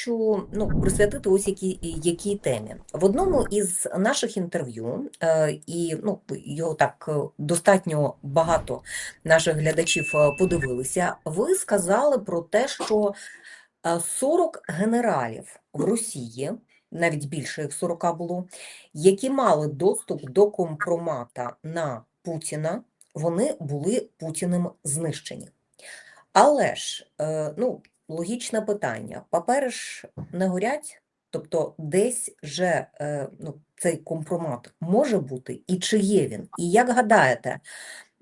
хочу ну, присвятити ось які, якій темі. В одному із наших інтерв'ю, е, і ну, його так е, достатньо багато наших глядачів е, подивилися, ви сказали про те, що е, 40 генералів в Росії, навіть більше їх 40 було, які мали доступ до компромата на Путіна, вони були Путіним знищені. Але ж, ну, логічне питання. Папери ж не горять, тобто десь же е, ну, цей компромат може бути, і чи є він? І як гадаєте,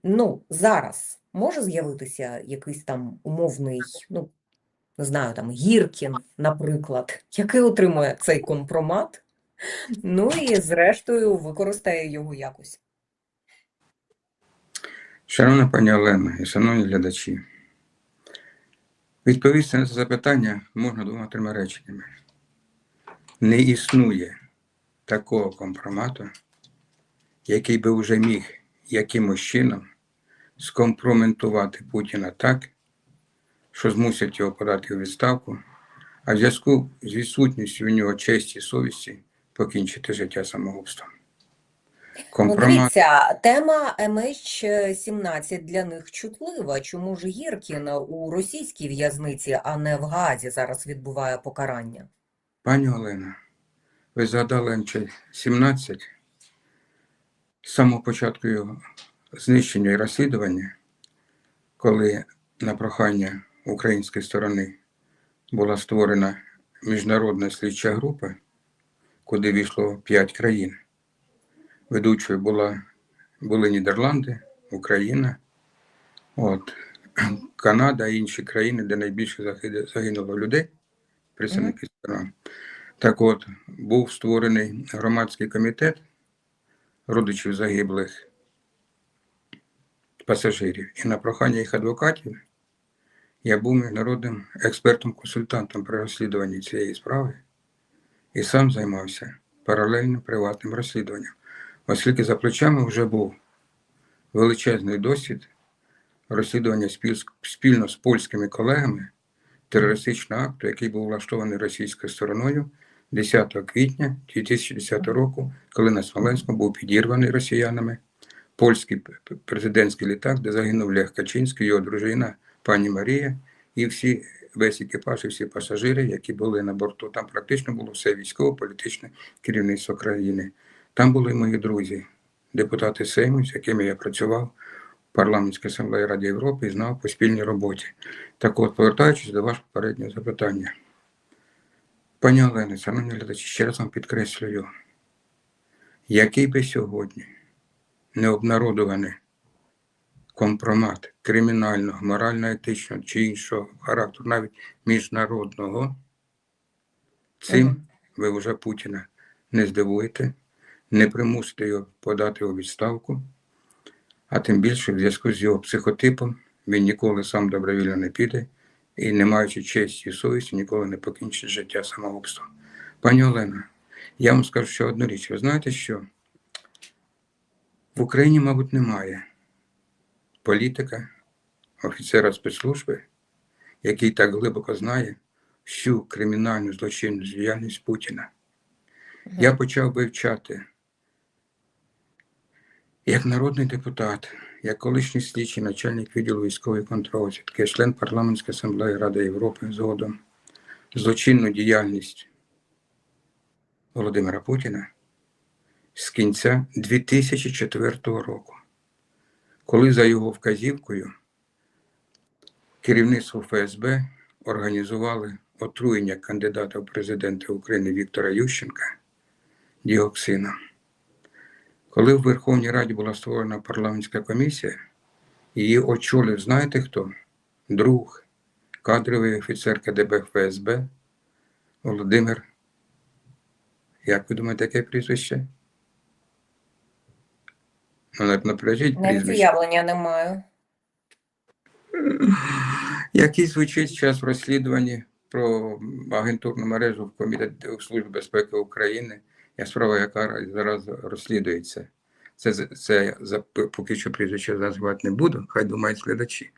ну, зараз може з'явитися якийсь там умовний, ну, не знаю, там Гіркін, наприклад, який отримує цей компромат, ну і зрештою використає його якось. Шановна пані Олена і шановні глядачі, відповісти на це запитання можна двома-трьома реченнями. Не існує такого компромату, який би вже міг якимось чином скомпроментувати Путіна так, що змусить його подати у відставку, а в зв'язку з відсутністю у нього честі і совісті покінчити життя самогубством. Ну, дивіться, тема MH17 для них чутлива. Чому ж Гіркін у російській в'язниці, а не в Газі зараз відбуває покарання? Пані Олена, ви згадали МЧ-17 з самого початку його знищення і розслідування, коли на прохання української сторони була створена міжнародна слідча група, куди війшло 5 країн. Ведучою була, були Нідерланди, Україна, от, Канада і інші країни, де найбільше загинуло людей, представники сторон. Так от, був створений громадський комітет родичів загиблих пасажирів. І на прохання їх адвокатів я був міжнародним експертом-консультантом при розслідуванні цієї справи і сам займався паралельним приватним розслідуванням, оскільки за плечами вже був величезний досвід розслідування спільно з польськими колегами терористичного акту, який був влаштований російською стороною 10 квітня 2010 року, коли на Смоленську був підірваний росіянами польський президентський літак, де загинув Лех Качинський, його дружина пані Марія, і всі весь екіпаж, і всі пасажири, які були на борту. Там практично було все військово-політичне керівництво країни. Там були мої друзі, депутати Сейму, з якими я працював в парламентській асамблеї Ради Європи і знав по спільній роботі. Так от, повертаючись до вашого попереднього запитання. Пані Олені, шановні глядачі, ще раз вам підкреслюю, який би сьогодні не обнародований компромат кримінального, морально-етичного чи іншого характеру, навіть міжнародного, цим ви вже Путіна не здивуєте, не примусите його подати у відставку, а тим більше в зв'язку з його психотипом він ніколи сам добровільно не піде і, не маючи честі і совісті, ніколи не покінчить життя самогубством. Пані Олена, я вам скажу ще одну річ. Ви знаєте, що в Україні, мабуть, немає політика, офіцера спецслужби, який так глибоко знає всю кримінальну злочинну діяльність Путіна. Я почав вивчати як народний депутат, як колишній слідчий начальник відділу військової контррозвідки, член парламентської асамблеї Ради Європи згодом, злочинну діяльність Володимира Путіна з кінця 2004 року, коли за його вказівкою керівництво ФСБ організували отруєння кандидата в президенти України Віктора Ющенка діоксином. Коли в Верховній Раді була створена парламентська комісія, її очолив, знаєте хто? Друг, кадровий офіцер КДБ ФСБ Володимир. Як ви думаєте, яке прізвище? Ну, напряжіть Навіть уявлення не маю. який звучить зараз в розслідуванні про агентурну мережу в комітеті в Службі безпеки України. Я справа, яка зараз розслідується. Це, це за- поки що прізвище називати не буду, хай думають глядачі.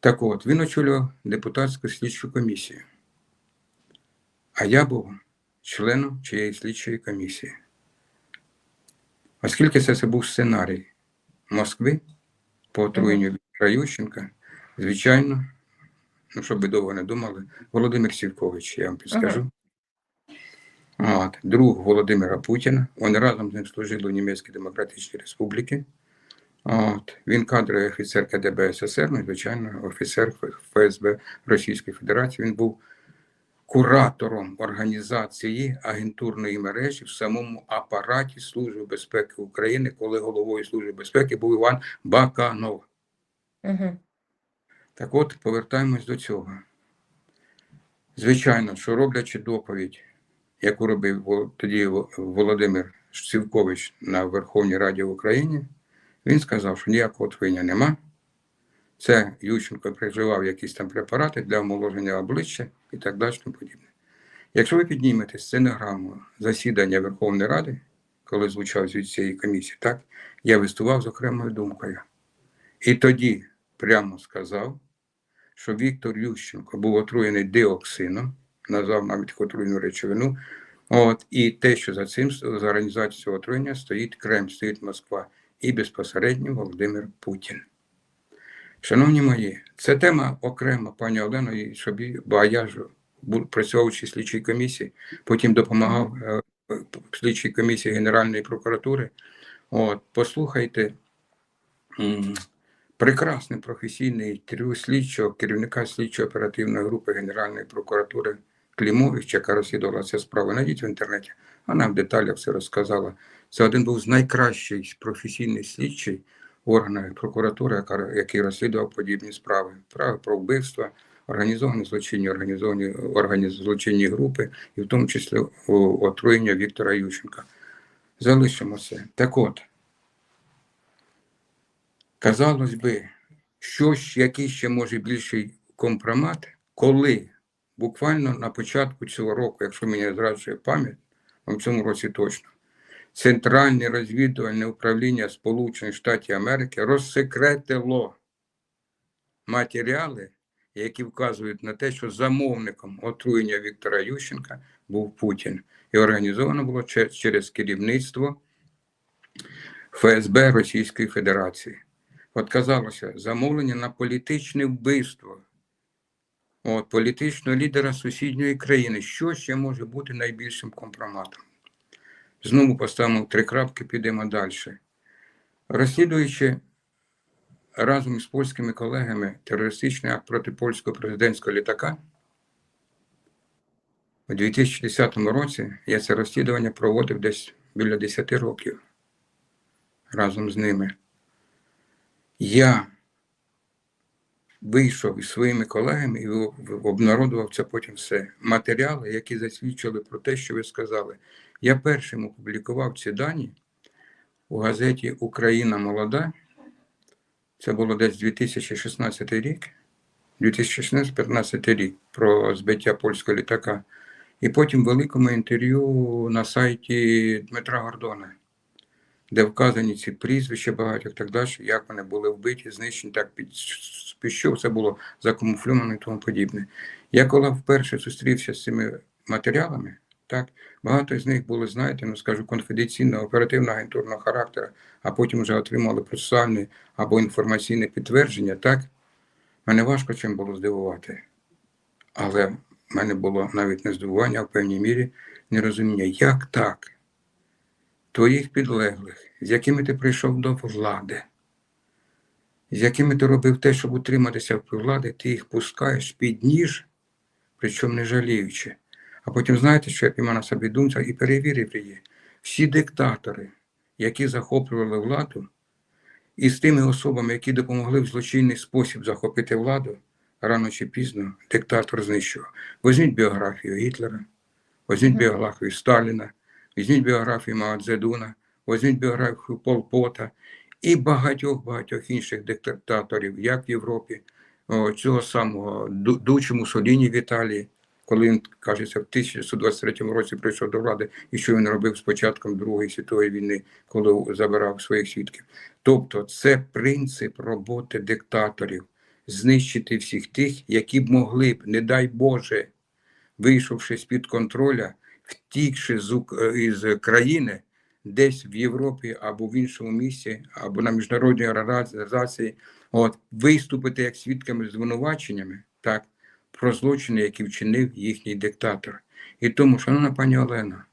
Так от, він очолював депутатську слідчу комісію. а я був членом чиєї слідчої комісії. Оскільки це, це був сценарій Москви по отруєнню Віктора Ющенка, звичайно, ну, щоб ви довго не думали, Володимир Сівкович, я вам підскажу. От, друг Володимира Путіна. Вони разом з ним служили у Німецькій Демократичній Республіці. От, він кадровий офіцер КДБ СССР, ну, звичайно, офіцер ФСБ Російської Федерації. Він був куратором організації агентурної мережі в самому апараті Служби безпеки України, коли головою Служби безпеки був Іван Баканов. Угу. Так от, повертаємось до цього. Звичайно, що роблячи доповідь, яку робив тоді Володимир Сівкович на Верховній Раді в Україні, він сказав, що ніякого отруєння нема. Це Ющенко приживав якісь там препарати для омоложення обличчя і так далі. тому подібне. Якщо ви піднімете стенограму засідання Верховної Ради, коли звучав звіт цієї комісії, так, я виступав з окремою думкою. І тоді прямо сказав, що Віктор Ющенко був отруєний диоксином, назвав навіть отруєну речовину. От, і те, що за цим за організацією цього отруєння стоїть Кремль, стоїть Москва і безпосередньо Володимир Путін. Шановні мої, це тема окрема, пані Олено, і собі, бо я ж був працював у слідчій комісії, потім допомагав е, в слідчій комісії Генеральної прокуратури. От, послухайте, м, прекрасне професійне інтерв'ю слідчого, керівника слідчої оперативної групи Генеральної прокуратури Клімович, яка розслідувала цю справу. Найдіть в інтернеті. Вона в деталях все розказала. Це один був з найкращих професійний слідчий в органах прокуратури, який розслідував подібні справи. Справи про вбивства, організовані злочинні, організовані органі злочинні групи, і в тому числі отруєння Віктора Ющенка. Залишимо це. Так от, казалось би, що ж, який ще може більший компромат, коли буквально на початку цього року, якщо мені зраджує пам'ять, в цьому році точно, Центральне розвідувальне управління Сполучених Штатів Америки розсекретило матеріали, які вказують на те, що замовником отруєння Віктора Ющенка був Путін. І організовано було через керівництво ФСБ Російської Федерації. От казалося, замовлення на політичне вбивство от, політичного лідера сусідньої країни. Що ще може бути найбільшим компроматом? Знову поставимо три крапки, підемо далі. Розслідуючи разом із польськими колегами терористичний акт проти польського президентського літака, у 2010 році я це розслідування проводив десь біля 10 років разом з ними. Я вийшов із своїми колегами і обнародував це потім все. Матеріали, які засвідчили про те, що ви сказали. Я першим опублікував ці дані у газеті Україна молода. Це було десь 2016 рік, 2016-15 рік про збиття польського літака. І потім великому інтерв'ю на сайті Дмитра Гордона, де вказані ці прізвища багатьох так далі, як вони були вбиті, знищені, так під, під що це було закамуфльовано і тому подібне. Я коли вперше зустрівся з цими матеріалами, так, багато з них були, знаєте, ну скажу, конфіденційного, оперативно-агентурного характеру, а потім вже отримали процесуальне або інформаційне підтвердження, так, мене важко чим було здивувати. Але в мене було навіть не здивування, а в певній мірі нерозуміння, як так? Твоїх підлеглих, з якими ти прийшов до влади, з якими ти робив те, щоб утриматися в влади, ти їх пускаєш під ніж, причому не жаліючи. А потім знаєте, що я піймав на собі думця і перевірив її. Всі диктатори, які захоплювали владу, і з тими особами, які допомогли в злочинний спосіб захопити владу, рано чи пізно диктатор знищував. Візьміть біографію Гітлера, візьміть біографію Сталіна, візьміть біографію Мао Цзедуна, візьміть біографію Пол Пота і багатьох-багатьох інших диктаторів, як в Європі, цього самого Ду- Дучі Мусоліні в Італії, коли він, кажеться, в 1923 році прийшов до влади, і що він робив з початком Другої світової війни, коли забирав своїх свідків. Тобто це принцип роботи диктаторів знищити всіх тих, які б могли б, не дай Боже, вийшовши з-під контроля, втікши з, е, країни, десь в Європі або в іншому місці, або на міжнародній організації, от, виступити як свідками звинуваченнями, так, про злочини, які вчинив їхній диктатор. І тому, шановна пані Олена,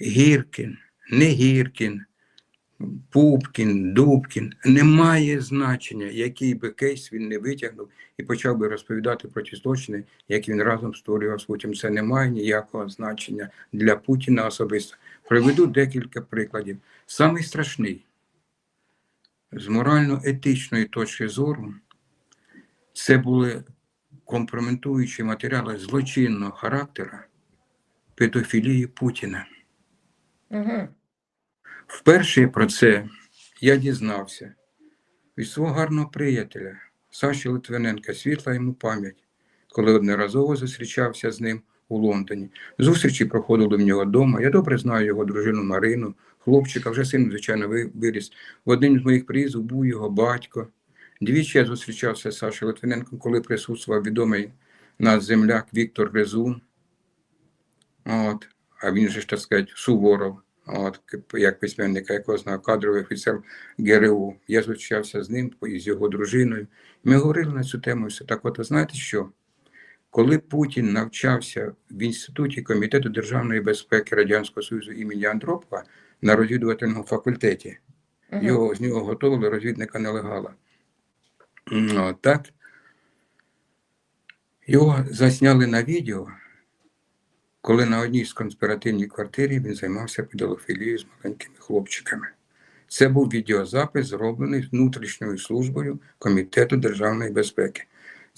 Гіркін, не Гіркін, Пупкін, Дубкін, немає значення, який би кейс він не витягнув і почав би розповідати про ті злочини, які він разом створював з Путіним. Це не має ніякого значення для Путіна особисто. Приведу декілька прикладів. Самий страшний з морально-етичної точки зору це були компрометуючі матеріали злочинного характера педофілії Путіна. Угу. Вперше про це я дізнався від свого гарного приятеля Саші Литвиненка, світла йому пам'ять, коли одноразово зустрічався з ним у Лондоні. Зустрічі проходили в нього вдома. Я добре знаю його дружину Марину, хлопчика, вже син, звичайно, виріс. В один з моїх приїздів був його батько. Двічі я зустрічався з Сашою Литвиненком, коли присутствував відомий наш земляк Віктор Резун. От. А він же так сказати, Суворов, от, як письменника, якого знав, кадровий офіцер ГРУ. Я зустрічався з ним і з його дружиною. Ми говорили на цю тему. все. Так от, знаєте що? Коли Путін навчався в Інституті Комітету державної безпеки Радянського Союзу імені Андропова на розвідувальному факультеті, Угу. його, з нього готували розвідника нелегала. Ну, так. Його засняли на відео, коли на одній з конспіративній квартирі він займався педофілією з маленькими хлопчиками. Це був відеозапис, зроблений внутрішньою службою Комітету державної безпеки.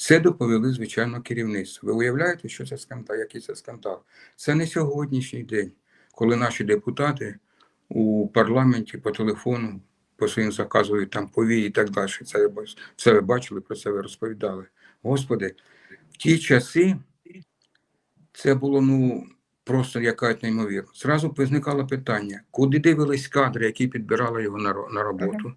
Це доповіли, звичайно, керівництво. Ви уявляєте, що це скандал, який це скандал? Це не сьогоднішній день, коли наші депутати у парламенті по телефону по своїм заказують там повії і так далі. Це, це ви бачили, про це ви розповідали. Господи, в ті часи це було ну просто якась неймовірно. Зразу виникало питання, куди дивились кадри, які підбирали його на роботу,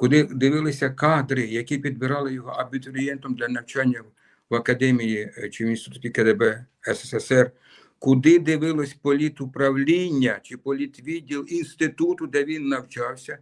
куди дивилися кадри, які підбирали його абітурієнтом для навчання в академії е, чи в інституті КДБ СССР, куди дивилось політуправління чи політвідділ інституту, де він навчався,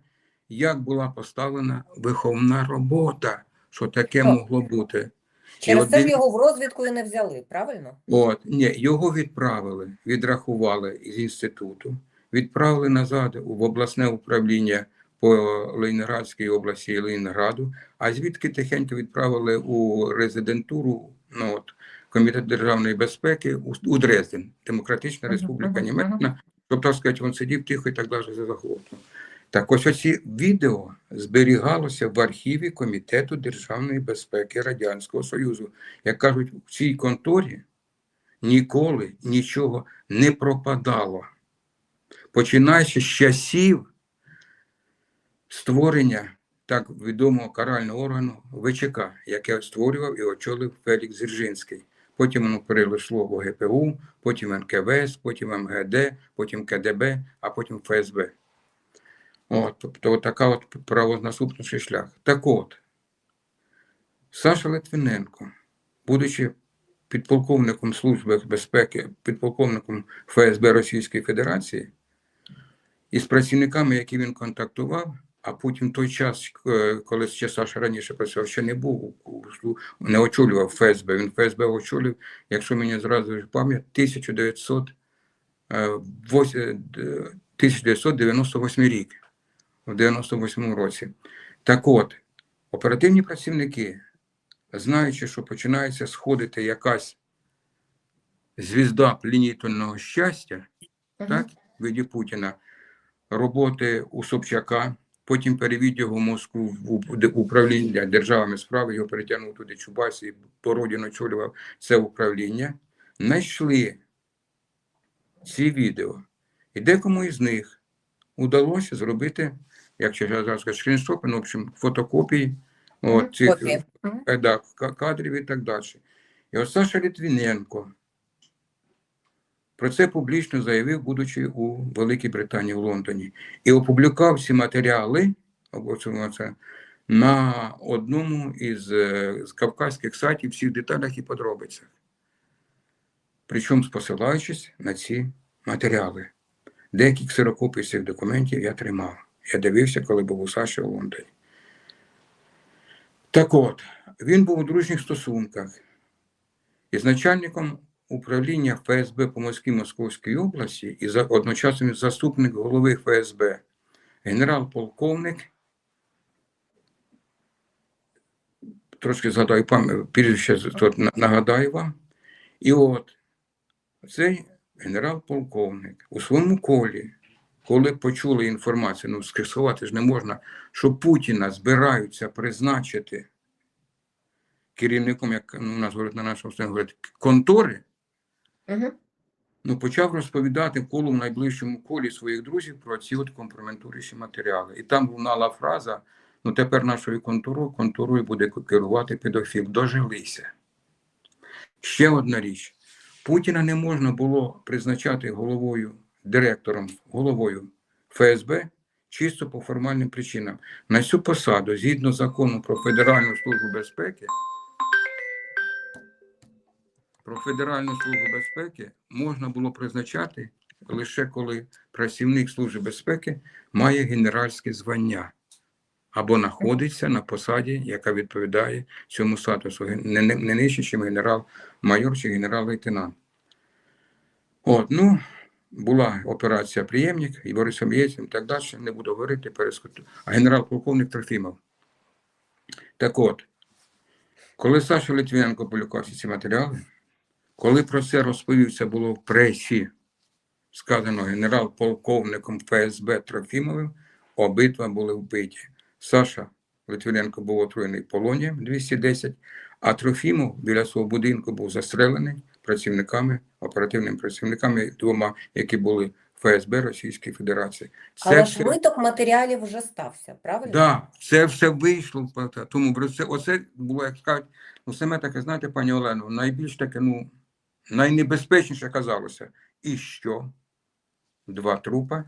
як була поставлена виховна робота, що таке Так. могло бути. Через от це його в розвідку і не взяли, правильно? От, ні, його відправили, відрахували з інституту, відправили назад в обласне управління по Ленінградській області і Ленінграду, а звідки тихенько відправили у резидентуру ну, от, Комітет державної безпеки у, у Дрезден, Демократична Республіка Німеччина. Тобто, сказати, він сидів тихо і так далі за заглотно. Так ось оці відео зберігалося в архіві Комітету державної безпеки Радянського Союзу. Як кажуть, в цій конторі ніколи нічого не пропадало. Починаючи з часів створення так відомого карального органу ВЧК, яке створював і очолив Фелікс Дзержинський. Потім воно перейшло в ОГПУ, потім НКВС, потім МГД, потім КДБ, а потім ФСБ. От, тобто така от правонаступний шлях. Так от, Саша Литвиненко, будучи підполковником Служби безпеки, підполковником ФСБ Російської Федерації, із працівниками, які він контактував, а потім той час, е, коли ще Саша раніше працював, ще не був, не очолював ФСБ. Він ФСБ очолював, якщо мені зразу пам'ять, 1900, е, е, 1998 рік, в 98 році. Так от, оперативні працівники, знаючи, що починається сходити якась звізда плінітельного щастя, так, в виді Путіна, роботи у Собчака, потім перевів його в Москву в управління державами справи, його перетягнув туди Чубайс і Породін очолював це управління, знайшли ці відео. І декому із них удалося зробити, як я зараз кажу, скріншопи, ну, в общем, фотокопії от, цих копії. Мгм. е, да, кадрів і так далі. І от Саша Літвіненко про це публічно заявив, будучи у Великій Британії в Лондоні, і опублікував ці матеріали це, на одному із, е, з кавказьких сайтів всіх деталях і подробицях. причому посилаючись на ці матеріали. Деякі ксерокопії цих документів я тримав. Я дивився, коли був у Саші у Лондоні. Так от, він був у дружніх стосунках із начальником управління ФСБ по Москві Московській області і за, одночасно заступник голови ФСБ, генерал-полковник, трошки згадаю прізвище нагадаю вам. І от цей генерал-полковник у своєму колі, коли почули інформацію, ну скасувати ж не можна, що Путіна збираються призначити керівником, як ну, у нас говорять на нашому говорять, контори, Ну, почав розповідати колу в найближчому колі своїх друзів про ці от компрометуючі матеріали. І там лунала фраза: ну тепер нашою конторою, конторою буде керувати педофіл. Дожилися. Ще одна річ. Путіна не можна було призначати головою, директором, головою ФСБ чисто по формальним причинам. На цю посаду, згідно закону про Федеральну службу безпеки, про Федеральну службу безпеки можна було призначати лише коли працівник Служби безпеки має генеральське звання або знаходиться на посаді, яка відповідає цьому статусу, не, нижче, ніж генерал-майор чи генерал-лейтенант. От, ну, була операція «Приємник» і Борисом Єльцем і так далі, не буду говорити, перескочу. А генерал-полковник Трофімов. Так от, коли Саша Литвиненко всі ці матеріали, коли про це розповів, це було в пресі, сказано генерал-полковником ФСБ Трофімовим, обидва були вбиті. Саша Литвиненко був отруєний полонієм 210, а Трофімов біля свого будинку був застрелений працівниками, оперативними працівниками двома, які були ФСБ Російської Федерації. Це Але все- ж виток матеріалів вже стався, правильно? Да, це все вийшло. Тому це, оце було, як кажуть, ну саме таке, знаєте, пані Олено, найбільш таке, ну, найнебезпечніше казалося. І що? Два трупа,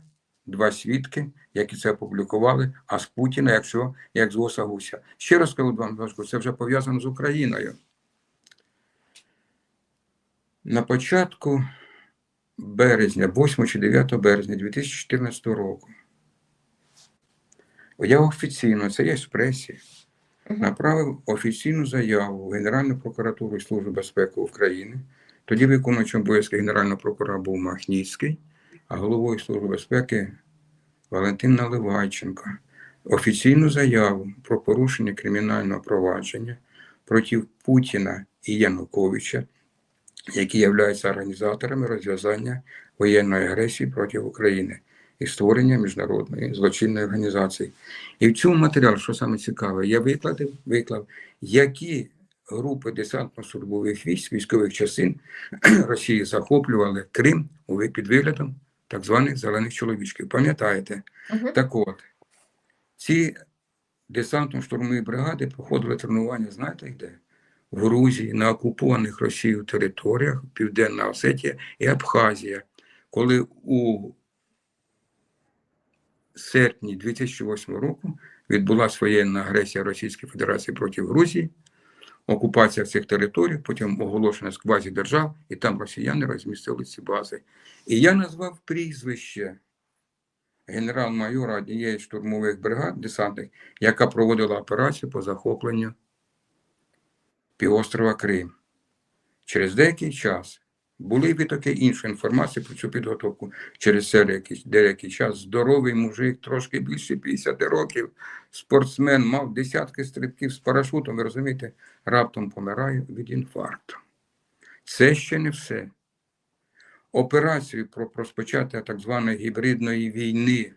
два свідки, які це опублікували, а з Путіна, якщо як з Оса Гуся. Ще раз скажу вам, це вже пов'язано з Україною. На початку березня, 8 чи 9 березня 2014 року, я офіційно, це є в пресі, направив офіційну заяву в Генеральну прокуратуру і Службу безпеки України. Тоді виконуючим обов'язки генерального прокурора був Махніцький, а головою Служби безпеки Валентин Наливайченко. Офіційну заяву про порушення кримінального провадження проти Путіна і Януковича, які являються організаторами розв'язання воєнної агресії проти України і створення міжнародної злочинної організації. І в цьому матеріалі, що саме цікаве, я викладив, виклав, які групи десантно-службових військ, військових частин Росії захоплювали Крим під виглядом так званих зелених чоловічків. Пам'ятаєте? Мгм. Так от, ці десантно-штурмові бригади проходили тренування, знаєте де? В Грузії, на окупованих Росією територіях, Південна Осетія і Абхазія, коли у серпні 2008 року відбулася воєнна агресія Російської Федерації проти Грузії, окупація цих територій, потім оголошення з квазідержав, і там росіяни розмістили ці бази. І я назвав прізвище генерал-майора однієї штурмових бригад десантних, яка проводила операцію по захопленню півострова Крим. Через деякий час були витоки іншої інформації про цю підготовку. Через деякий, деякий час здоровий мужик, трошки більше 50 років, спортсмен, мав десятки стрибків з парашутом, ви розумієте, раптом помирає від інфаркту. Це ще не все. Операцію про розпочаття так званої гібридної війни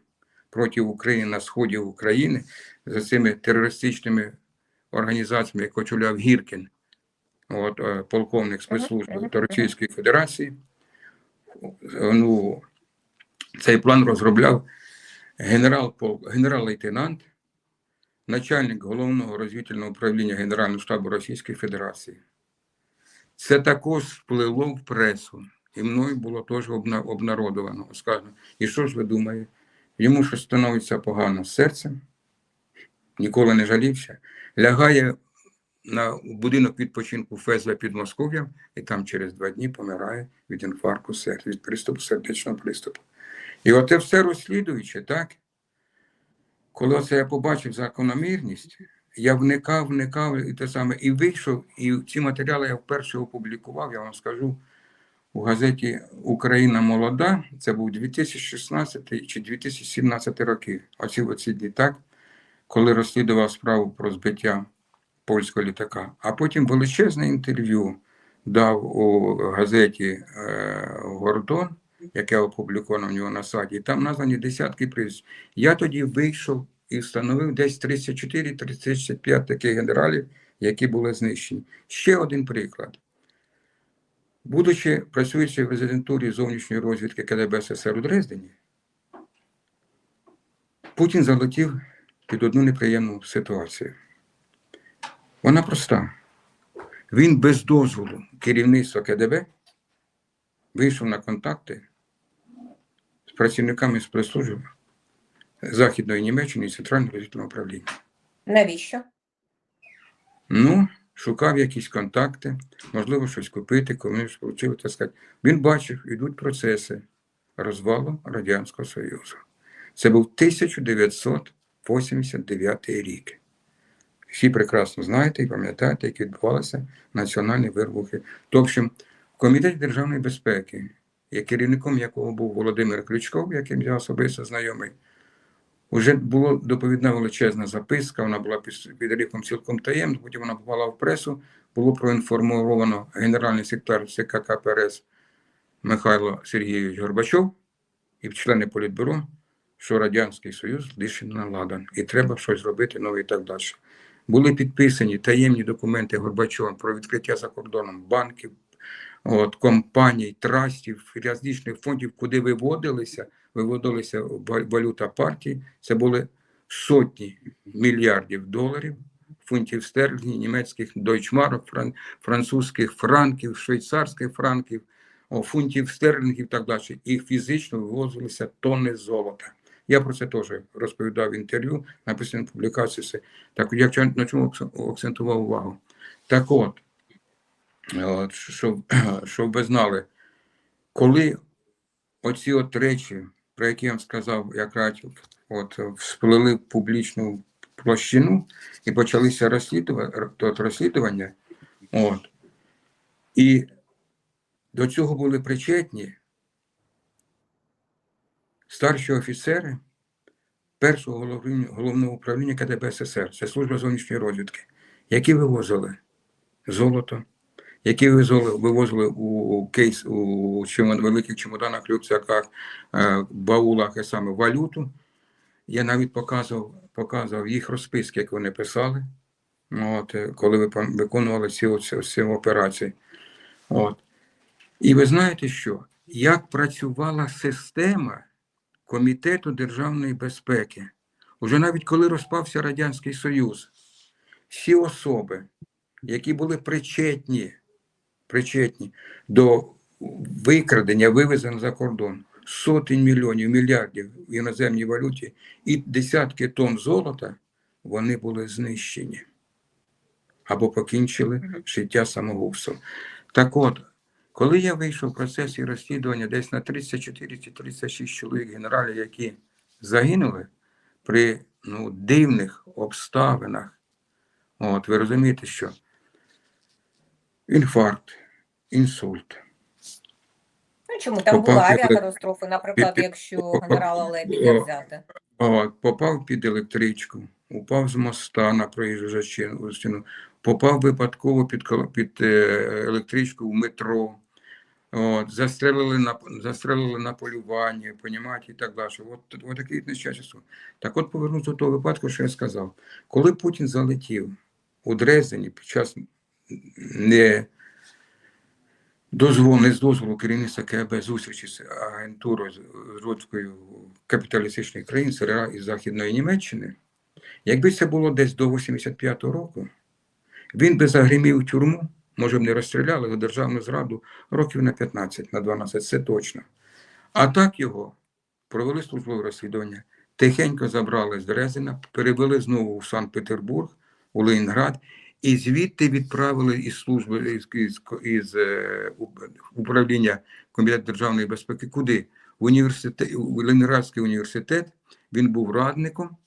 проти України на сході України за цими терористичними організаціями, як очоляв Гіркін, от, е, полковник спецслужби Російської Федерації. Ну, цей план розробляв генерал генерал-лейтенант, начальник головного розвідувального управління Генерального штабу Російської Федерації. Це також впливло в пресу, і мною було теж обна- обнародовано. Сказано, і що ж ви думаєте? Йому щось становиться погано з серцем, ніколи не жалівся, лягає на будинок відпочинку ФСБ під Москов'ям і там через два дні помирає від інфаркту серця, від приступу сердечного приступу. І оте все розслідуючи, так? Коли оце я побачив закономірність, я вникав, вникав і те саме, і вийшов, і ці матеріали я вперше опублікував, я вам скажу, у газеті Україна молода, це був 2016 чи 2017 роки, оці, оці дні, так, коли розслідував справу про збиття польського літака. А потім величезне інтерв'ю дав у газеті е, Гордон, яке опубліковано в нього на сайті, і там названі десятки прізвищ. Я тоді вийшов і встановив десь 34-35 таких генералів, які були знищені. Ще один приклад. Будучи працюючи в резидентурі зовнішньої розвідки КДБ СССР у Дрездені, Путін залетів під одну неприємну ситуацію. Вона проста. Він без дозволу керівництва КДБ вийшов на контакти з працівниками спецслужб Західної Німеччини і Центрального розвідного управління. Навіщо? Ну, шукав якісь контакти, можливо, щось купити, комусь отримати, так сказати. Він бачив, йдуть процеси розвалу Радянського Союзу. Це був 1989 рік. Всі прекрасно знаєте і пам'ятаєте, як відбувалися національні вибухи. Тобто, в Комітеті державної безпеки, є керівником якого був Володимир Ключков, яким я особисто знайомий, Уже була доповідна величезна записка, вона була під, ріком цілком таємна, потім вона попала в пресу, було проінформовано генеральний секретар ЦК КПРС Михайло Сергійович Горбачов і члени Політбюро, що Радянський Союз лише наладан, і треба щось робити нове і так далі. Були підписані таємні документи Горбачова про відкриття за кордоном банків, от, компаній, трастів, различних фондів, куди виводилися виводилася валюта партії, це були сотні мільярдів доларів, фунтів стерлінгів, німецьких дойчмарок, фран, французьких франків, швейцарських франків, фунтів стерлінгів і так далі. Їх фізично вивозилися тонни золота. Я про це теж розповідав в інтерв'ю, написано публікації. все. Так я на чому акцентував увагу. Так от, от щоб, щоб ви знали, коли оці от речі, про які я вам сказав, якраз от всплили в публічну площину і почалися розслідування, розслідування. От. І до цього були причетні старші офіцери першого головного управління КДБ СССР, це служба зовнішньої розвідки, які вивозили золото, які вивозили, вивозили у кейс у чемод- великих чемоданах, рюкзаках, е, баулах і саме валюту. Я навіть показував, показував їх розписки, як вони писали, от, е, коли виконували ці, оці, ці операції. От. І ви знаєте що? Як працювала система Комітету державної безпеки? Уже навіть коли розпався Радянський Союз, всі особи, які були причетні, причетні до викрадення, вивезення за кордон сотень мільйонів, мільярдів в іноземній валюті і десятки тонн золота, вони були знищені або покінчили життя самогубством. Так от, коли я вийшов в процесі розслідування десь на 34-36 чоловік генералів, які загинули при ну, дивних обставинах, от, ви розумієте, що інфаркт, інсульт, Ну чому там Попав була авіакатастрофа, наприклад, під- якщо попав- генерала Лебідя взяти? От, попав під електричку, упав з моста на проїжджу частину, попав випадково під, під е, електричку в метро, от, застрелили на, застрелили на полюванні, понімаєте, і так далі. От, от такий нещасний суд. Так от повернуся до того випадку, що я сказав. Коли Путін залетів у Дрездені під час не дозволу, не з дозволу керівництва КГБ зустрічі з агентурою з розвідкою капіталістичних країн СРА і Західної Німеччини, якби це було десь до 85-го року, він би загримів тюрму, може б не розстріляли його державну зраду років на 15, на 12, це точно. А так його провели службове розслідування, тихенько забрали з Дрездена, перевели знову у Санкт-Петербург, у Ленінград, і звідти відправили із служби із, із, із е, управління Комітету державної безпеки. Куди? В університет, у Ленінградський університет. Він був радником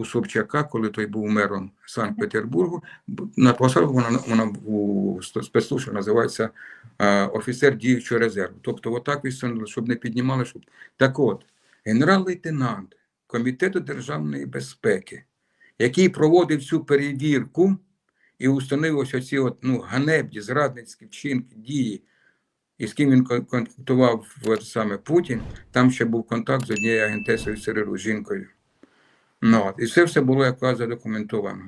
у Собчака, коли той був мером Санкт-Петербургу. На посаду вона, вона у спецслужбі називається е, офіцер діючого резерву. Тобто, отак відсунули, щоб не піднімали. Щоб... Так от, генерал-лейтенант Комітету державної безпеки, який проводив цю перевірку і установив ось оці от, ну, ганебні, зрадницькі вчинки, дії, і з ким він кон- контактував саме Путін, там ще був контакт з однією агентесою ЦРУ, жінкою. Ну, і це все було якраз задокументовано.